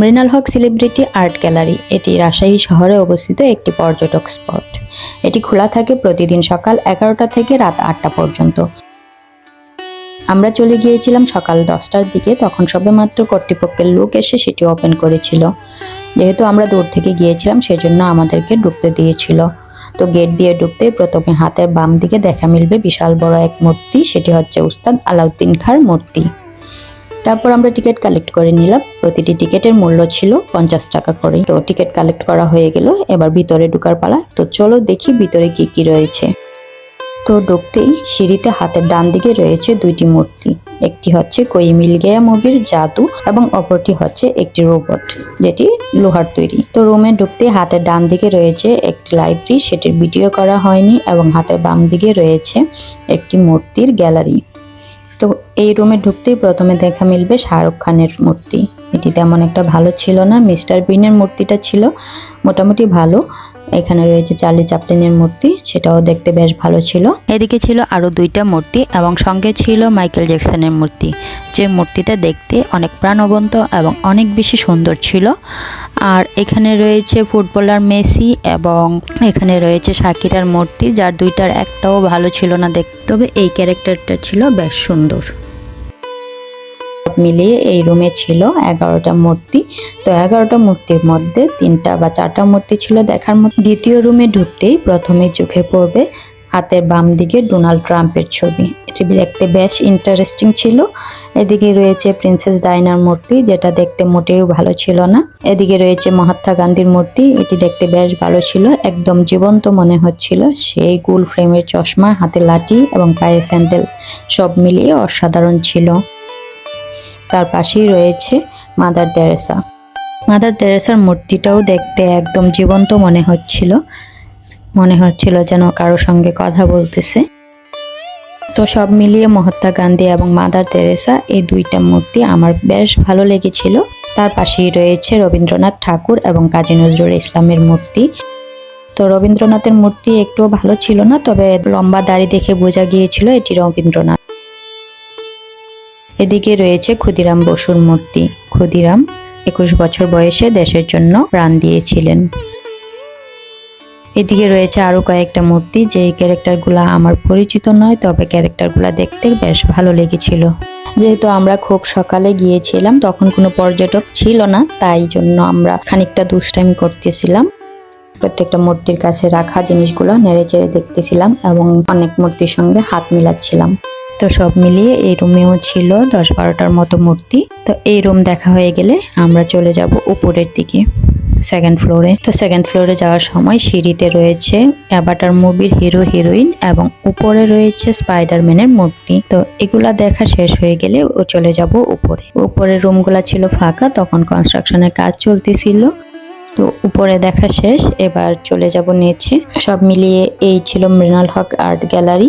Mrinal Haque celebrity art gallery, এটি রাজশাহী শহরে অবস্থিত একটি পর্যটক স্পট। এটি খোলা থাকে প্রতিদিন সকাল এগারোটা থেকে রাত আটটা পর্যন্ত। আমরা চলে গিয়েছিলাম সকাল দশটার দিকে, তখন সবেমাত্র কর্তৃপক্ষের লোক এসে সেটি ওপেন করেছিল। যেহেতু আমরা দূর থেকে গিয়েছিলাম, সেজন্য আমাদেরকে ঢুকতে দিয়েছিল। তো গেট দিয়ে ঢুকতেই প্রথমে হাতের বাম দিকে দেখা মিলবে বিশাল বড় এক মূর্তি, সেটি হচ্ছে উস্তাদ আলাউদ্দিন খাঁর মূর্তি। তারপর আমরা টিকিট কালেক্ট করে নিলাম। প্রতিটি টিকিটের মূল্য ছিল পঞ্চাশ টাকা করে। তো টিকিট কালেক্ট করা হয়ে গেল। এবার ভিতরে ঢুকার পালা। তো চলো দেখি ভিতরে কি কি রয়েছে। তো ঢুকতেই সিঁড়িতে হাতের ডান দিকে রয়েছে দুইটি মূর্তি। একটি হচ্ছে কই মিল গেয়া মুভির জাদু এবং অপরটি হচ্ছে একটি রোবট, যেটি লোহার তৈরি। তো রুমে ঢুকতেই হাতের ডান দিকে রয়েছে একটি লাইব্রেরি। সেটির ভিডিও করা হয়নি এবং হাতের বাম দিকে রয়েছে একটি মূর্তির গ্যালারি। তো এই রুমে ঢুকতেই প্রথমে দেখা মিলবে শাহরুখ খানের মূর্তি। এটি তেমন একটা ভালো ছিল না। মিস্টার বিনের মূর্তিটা ছিল মোটামুটি ভালো। এখানে রয়েছে চার্লি চাপলিনের মূর্তি, সেটাও দেখতে বেশ ভালো ছিল। এদিকে ছিল আরও দুইটা মূর্তি এবং সঙ্গে ছিল মাইকেল জ্যাকসনের মূর্তি। যে মূর্তিটা দেখতে অনেক প্রাণবন্ত এবং অনেক বেশি সুন্দর ছিল। আর এখানে রয়েছে ফুটবলার মেসি এবং এখানে রয়েছে শাকিরার মূর্তি, যার দুইটার একটাও ভালো ছিল না দেখতে। তবে এই ক্যারেক্টারটা ছিল বেশ সুন্দর। মিলিয়ে এই রুমে ছিল এগারোটা মূর্তি। তো এগারোটা মূর্তির মধ্যে তিনটা বা চারটা মূর্তি ছিল দেখার মতো। দ্বিতীয় রুমে ঢুকতেই প্রথমে চোখে পড়বে হাতের বাম দিকে ডোনাল্ড ট্রাম্পের ছবি। এটি দেখতে বেশ ইন্টারেস্টিং ছিল। এদিকে রয়েছে প্রিন্সেস ডাইনার মূর্তি, যেটা দেখতে মোটেও ভালো ছিল না। এদিকে রয়েছে মহাত্মা গান্ধীর মূর্তি, এটি দেখতে বেশ ভালো ছিল। একদম জীবন্ত মনে হচ্ছিল। সেই গুল ফ্রেমের চশমা, হাতে লাঠি এবং পায়ে স্যান্ডেল সব মিলিয়ে অসাধারণ ছিল। তার পাশেই রয়েছে মাদার তেরেসা মাদার তেরেসার মূর্তিটাও দেখতে একদম জীবন্ত মনে হচ্ছিল। মনে হচ্ছিল যেন কারোর সঙ্গে কথা বলতেছে। তো সব মিলিয়ে মহাত্মা গান্ধী এবং মাদার তেরেসা এই দুইটা মূর্তি আমার বেশ ভালো লেগেছিল। তার পাশেই রয়েছে রবীন্দ্রনাথ ঠাকুর এবং কাজী নজরুল ইসলামের মূর্তি। তো রবীন্দ্রনাথের মূর্তি একটু ভালো ছিল না, তবে লম্বা দাড়ি দেখে বোঝা গিয়েছিল এটি রবীন্দ্রনাথ। এদিকে রয়েছে ক্ষুদিরাম বসুর মূর্তি। ক্ষুদিরাম একুশ বছর বয়সে দেশের জন্য প্রাণ দিয়েছিলেন। এদিকে রয়েছে আরও কয়েকটা মূর্তি, যেই ক্যারেক্টারগুলো আমার পরিচিত নয়, তবে ক্যারেক্টারগুলো দেখতে বেশ ভালো লেগেছিল। যেহেতু আমরা খুব সকালে গিয়েছিলাম, তখন কোনো পর্যটক ছিল না, তাই জন্য আমরা খানিকটা দুষ্টামি করতেছিলাম। প্রত্যেকটা মূর্তির কাছে রাখা জিনিসগুলো নেড়ে চেড়ে দেখতেছিলাম এবং অনেক মূর্তির সঙ্গে হাত মিলাচ্ছিলাম। তো সব মিলিয়ে এই রুমেও ছিল দশ বারোটার মতো মূর্তি। তো এই রুম দেখা হয়ে গেলে আমরা চলে যাব উপরের দিকে সেকেন্ড ফ্লোরে তো সেকেন্ড ফ্লোরে যাওয়ার সময় সিঁড়িতে রয়েছে অ্যাবাটার মুভির হিরো, হিরোইন এবং উপরে রয়েছে স্পাইডারম্যানের মূর্তি। তো এগুলা দেখা শেষ হয়ে গেলে ও চলে যাব উপরে। উপরের রুমগুলা ছিল ফাঁকা, তখন কনস্ট্রাকশনের কাজ চলতেছিল। তো উপরে দেখা শেষ, এবার চলে যাব নিচে। সব মিলিয়ে এই ছিল মৃণাল হক আর্ট গ্যালারি।